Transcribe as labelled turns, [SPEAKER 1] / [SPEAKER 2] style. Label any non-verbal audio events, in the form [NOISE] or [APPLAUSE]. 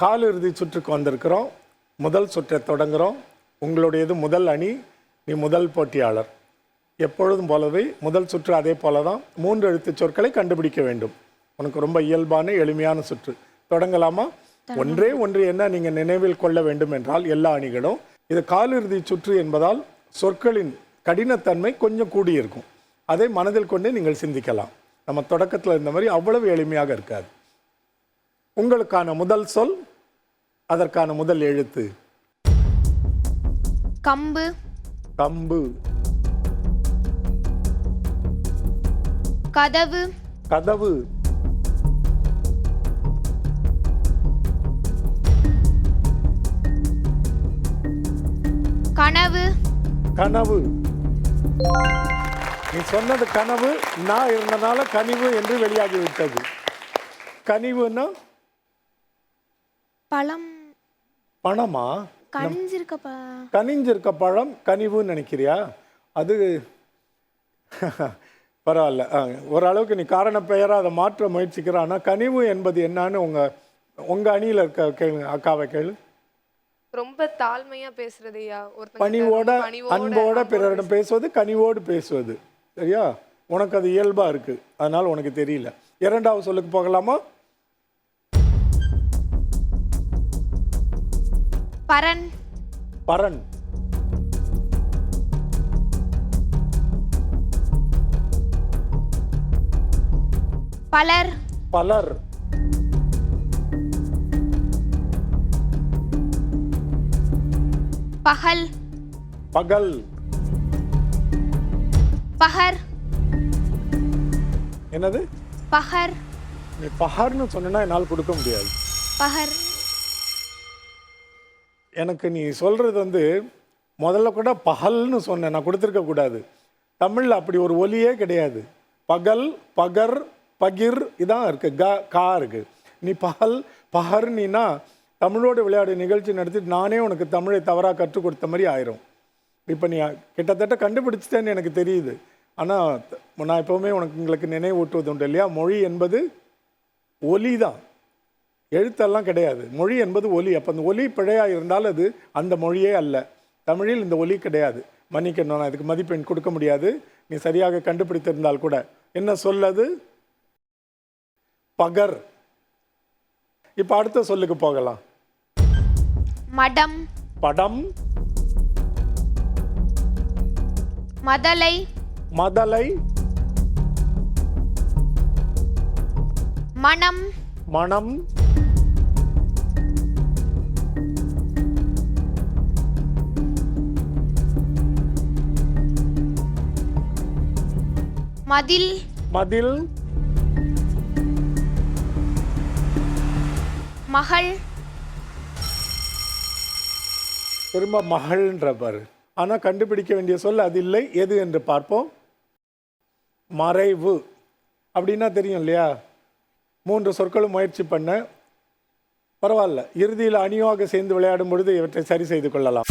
[SPEAKER 1] காலிறுதி சுற்றுக்கு வந்திருக்கிறோம். முதல் சுற்றை தொடங்குகிறோம் உங்களுடையது முதல் அணி நீ முதல் போட்டியாளர். எப்பொழுதும் போலவே முதல் சுற்று அதே போல தான் மூன்று எழுத்து சொற்களை கண்டுபிடிக்க வேண்டும். உனக்கு ரொம்ப இயல்பான எளிமையான சுற்று. தொடங்கலாமா? ஒன்றே ஒன்று என்ன நீங்கள் நினைவில் கொள்ள வேண்டும் என்றால் எல்லா அணிகளும். இது காலிறுதி சுற்று என்பதால் சொற்களின் கடினத்தன்மை கொஞ்சம் கூடியிருக்கும். அதை மனதில் கொண்டு நீங்கள் சிந்திக்கலாம். நம்ம தொடக்கத்தில் இருந்த மாதிரி அவ்வளவு எளிமையாக இருக்காது. உங்களுக்கான முதல் சொல் அதற்கான முதல் எழுத்து.
[SPEAKER 2] கம்பு.
[SPEAKER 1] கம்பு.
[SPEAKER 2] கதவு.
[SPEAKER 1] கதவு.
[SPEAKER 2] கனவு.
[SPEAKER 1] கனவு. நீ சொன்னது கனவு நான் இருந்தனால கனிவு என்று வெளியாகி விட்டது கனிவுன்னா?
[SPEAKER 2] பழம்.
[SPEAKER 1] பணமா?
[SPEAKER 2] கனிஞ்சிருக்கப்பா.
[SPEAKER 1] கனிஞ்சிருக்க பழம் கனிவுன்னு நினைக்கிறியா? அது [LAUGHS] பரவாயில்ல. ஆ, ஓரளவுக்கு நீ காரண பெயரா அதை மாற்ற முயற்சிக்கிற. ஆனால் கனிவு என்பது என்னன்னு உங்க உங்க அணியில இருக்க கேளு அக்காவை கேளு.
[SPEAKER 3] ரொம்ப தாழ்மையா பேசுறது ஐயா. ஒருத்தங்க
[SPEAKER 1] பணிவோட அன்போட
[SPEAKER 3] அன்போட
[SPEAKER 1] பிறரிடம் பேசுவது கனிவோடு பேசுவது. சரியா? உனக்கு அது இயல்பா இருக்கு. அதனால உனக்கு தெரியல. இரண்டாவது சொல்லுக்கு போகலாமா?
[SPEAKER 2] பரன்.
[SPEAKER 1] பரன்.
[SPEAKER 2] பலர்.
[SPEAKER 1] பலர்.
[SPEAKER 2] பகல்.
[SPEAKER 1] பகல்.
[SPEAKER 2] பகர்.
[SPEAKER 1] என்னது?
[SPEAKER 2] பகர்.
[SPEAKER 1] நீ பஹர்னு சொன்னா என்னால் கொடுக்க முடியாது.
[SPEAKER 2] பகர்.
[SPEAKER 1] எனக்கு நீ சொல்கிறது வந்து முதல்ல கூட பகல்னு சொன்னேன். நான் கொடுத்துருக்க கூடாது. தமிழில் அப்படி ஒரு ஒலியே கிடையாது. பகல் பகர் பகிர் இதான் இருக்குது க கா இருக்குது நீ பகல் பகர் நீனா தமிழோடு விளையாடு நிகழ்ச்சி நடத்திட்டு நானே உனக்கு தமிழை தவறாக கற்றுக் கொடுத்த மாதிரி ஆயிரும். இப்போ நீ கிட்டத்தட்ட கண்டுபிடிச்சிட்டேன்னு எனக்கு தெரியுது. ஆனால் நான் எப்போவுமே உனக்கு உங்களுக்கு நினைவூட்டுவது உண்டு இல்லையா? மொழி என்பது ஒலி தான் எழுத்தெல்லாம் கிடையாது. மொழி என்பது ஒலி. அப்போ அந்த ஒலி பிழையாக இருந்தால் அது அந்த மொழியே அல்ல. தமிழில் இந்த ஒலி கிடையாது. மன்னிக்கணும். நான் இதுக்கு மதிப்பெண் கொடுக்க முடியாது. நீ சரியாக கண்டுபிடித்திருந்தால் கூட. என்ன சொல்லது? பகர். இப்போ அடுத்த சொல்லுக்கு போகலாம்.
[SPEAKER 2] மடம்.
[SPEAKER 1] படம்.
[SPEAKER 2] மதலை.
[SPEAKER 1] மதலை.
[SPEAKER 2] மனம்.
[SPEAKER 1] மணம்
[SPEAKER 2] மதில்.
[SPEAKER 1] மதில்.
[SPEAKER 2] மகள்.
[SPEAKER 1] திரும்ப மகள்ன்ற பாரு ஆனால் கண்டுபிடிக்க வேண்டிய சொல் அது இல்லை. எது என்று பார்ப்போம். மறைவு. அப்படின்னா தெரியும் இல்லையா? மூன்று சொற்களும் முயற்சி பண்ண. பரவாயில்ல. இறுதியில் அணியாக சேர்ந்து விளையாடும் பொழுது இவற்றை சரி செய்து கொள்ளலாம்.